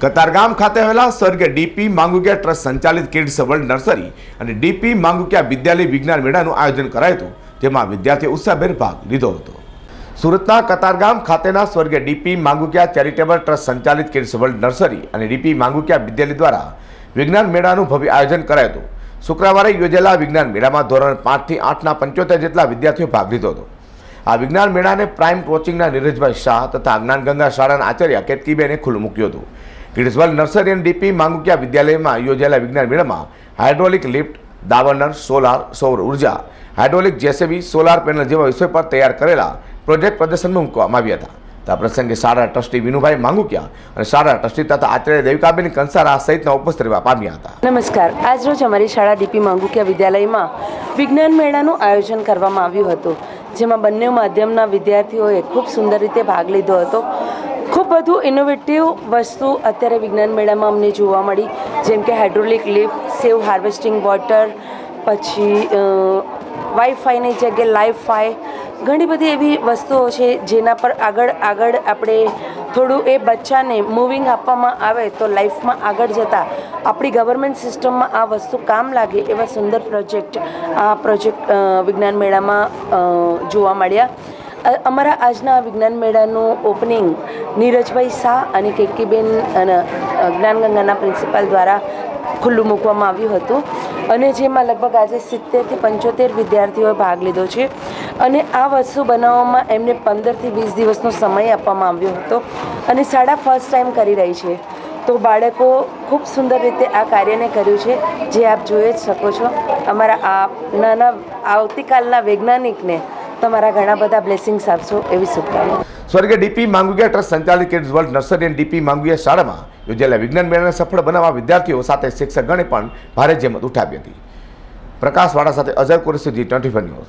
કતારગામ ખાતે આવેલા સ્વર્ગીય ડીપી માંગુકિયા ટ્રસ્ટ સંચાલિત કિડ્સ વર્લ્ડ નર્સરી અને ડીપી માંગુકિયા વિદ્યાલય વિજ્ઞાન મેળાનું આયોજન કરાયું હતું, જેમાં વિદ્યાર્થીઓ ઉત્સાહભેર ભાગ લીધો હતો. સુરતના કતારગામ ખાતેના સ્વર્ગીય ડીપી માંગુકિયા ચેરિટેબલ ટ્રસ્ટ સંચાલિત કિડ્સ વર્લ્ડ નર્સરી અને ડીપી માંગુકિયા વિદ્યાલય દ્વારા વિજ્ઞાન મેળાનું ભવ્ય આયોજન કરાયું હતું. શુક્રવારે યોજેલા વિજ્ઞાન મેળામાં ધોરણ પાંચથી આઠના પંચોતેર જેટલા વિદ્યાર્થીઓ ભાગ લીધો હતો. આ વિજ્ઞાન મેળાને પ્રાઇમ કોચિંગના નીરજભાઈ શાહ તથા જ્ઞાનગંગા શાળાના આચાર્ય કેતકીબેને ખુલ્લું મૂક્યું હતું. કિડ્સવર્લ્ડ નર્સરી અને ડીપી માંગુકિયા વિદ્યાલયમાં યોજાયેલા વિજ્ઞાન મેળામાં હાઇડ્રોલિક લિફ્ટ દાવનર સોલાર, સૌર ઊર્જા, હાઇડ્રોલિક જેસીબી, સોલાર પેનલ જેવા વિષય પર તૈયાર કરેલા પ્રોજેક્ટ પ્રદર્શનમાં મૂકવામાં આવ્યા હતા. તા પ્રસંગે શાળા ટ્રસ્ટી વિનુભાઈ માંગુકિયા અને શાળા ટ્રસ્ટી તથા આચાર્ય દેવિકાબેન કંસારા સહિતના ઉપસ્થિત રહેવા પામ્યા હતા. નમસ્કાર. આજરોજ અમારી શાળા ડીપી માંગુકિયા વિદ્યાલયમાં વિજ્ઞાન મેળાનું આયોજન કરવામાં આવ્યું હતું, જેમાં બંને માધ્યમના વિદ્યાર્થીઓએ ખૂબ સુંદર રીતે ભાગ લીધો હતો. ખૂબ બધું ઇનોવેટિવ વસ્તુ અત્યારે વિજ્ઞાન મેળામાં અમને જોવા મળી, જેમ કે hydraulic lift save harvesting water પછી વાઈફાઈની જગ્યાએ લાઈફ ફાઈ ઘણી બધી એવી વસ્તુઓ છે જેના પર આગળ આગળ આપણે થોડું એ બચ્ચાને મૂવિંગ આપવામાં આવે તો લાઈફમાં આગળ જતાં આપણી ગવર્મેન્ટ સિસ્ટમમાં આ વસ્તુ કામ લાગે એવા સુંદર પ્રોજેક્ટ આ પ્રોજેક્ટ વિજ્ઞાન મેળામાં જોવા મળ્યા. અમારા આજના વિજ્ઞાન મેળાનું ઓપનિંગ નીરજભાઈ શાહ અને કેકીબેન અને જ્ઞાનગંગાના પ્રિન્સિપાલ દ્વારા ખુલ્લું મૂકવામાં આવ્યું હતું. અને જેમાં લગભગ આજે સિત્તેરથી પંચોતેર વિદ્યાર્થીઓએ ભાગ લીધો છે. અને આ વસ્તુ બનાવવામાં એમને પંદરથી વીસ દિવસનો સમય આપવામાં આવ્યો હતો. અને શાળા ફર્સ્ટ ટાઈમ કરી રહી છે. તો બાળકો ખૂબ સુંદર રીતે આ કાર્યને કર્યું છે, જે આપ જોઈ જ શકો છો. અમારા આ નાના, આવતીકાલના વૈજ્ઞાનિકને તમારા ઘણા બધા બ્લેસિંગ્સ આપશો એવી શુભકામના. સ્વર્ગીય ડીપી માંગુકિયા ટ્રસ્ટ સંચાલિત કિડ્સ વર્લ્ડ નર્સરી અને ડીપી માંગુકિયા શાળામાં યોજાયેલા વિજ્ઞાન મેળાને સફળ બનાવવા વિદ્યાર્થીઓ સાથે શિક્ષકગણે પણ ભારે જેમત ઉઠાવી હતી. પ્રકાશવાળા સાથે અઝર કુરેશી ટ્વેન્ટી ન્યૂઝ.